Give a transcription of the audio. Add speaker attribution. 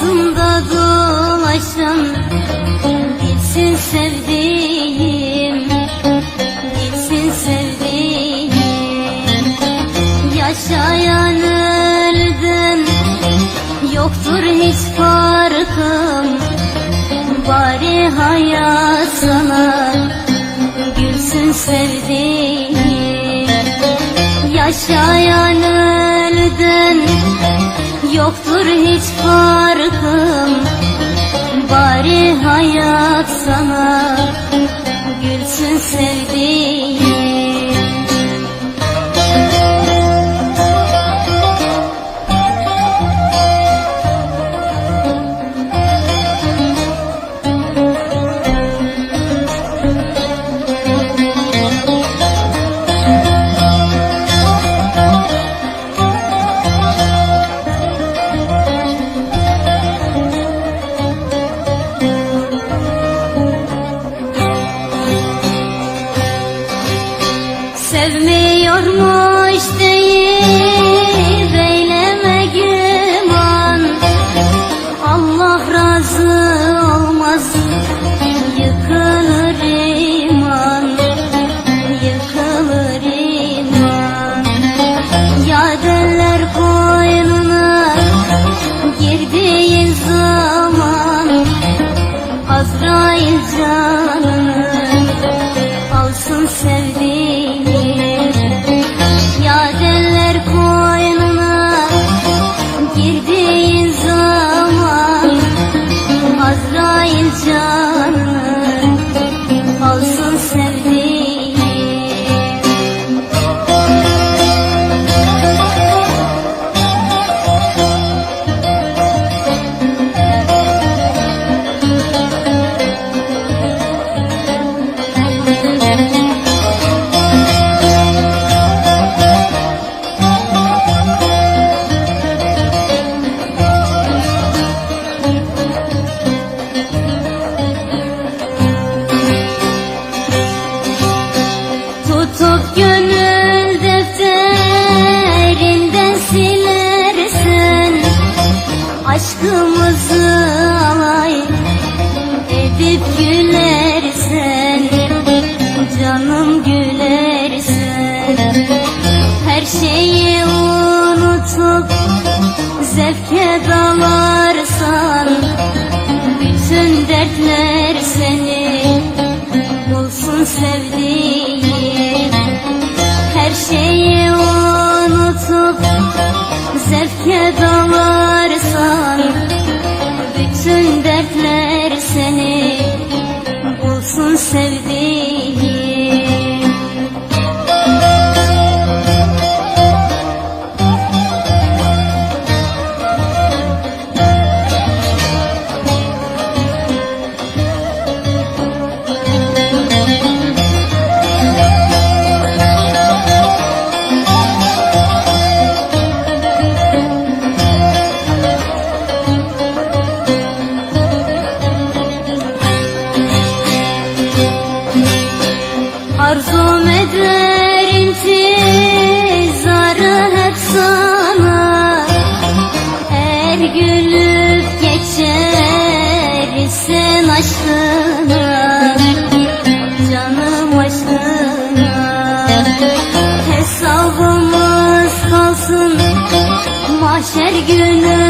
Speaker 1: Ağzımda dolaşan gitsin sevdiğim Gitsin sevdiğim. Yaşayan öldün Yoktur hiç farkım. Bari hayat sana Gülsün sevdiğim. Yaşayan öldün Yoktur hiç farkım. Bari hayat sana noise gülersen Canım gülersen Her şeyi unutup zevke dalarsan Bütün dertler seni bulsun sevdiğim. Her şeyi unutup zevke dalarsan Bütün dertler seni bulsun sevdiğim Arzum eder intizarı Eğer gülüp geçer aşkına. Canım aşkına. Hesabımız kalsın mahşer günü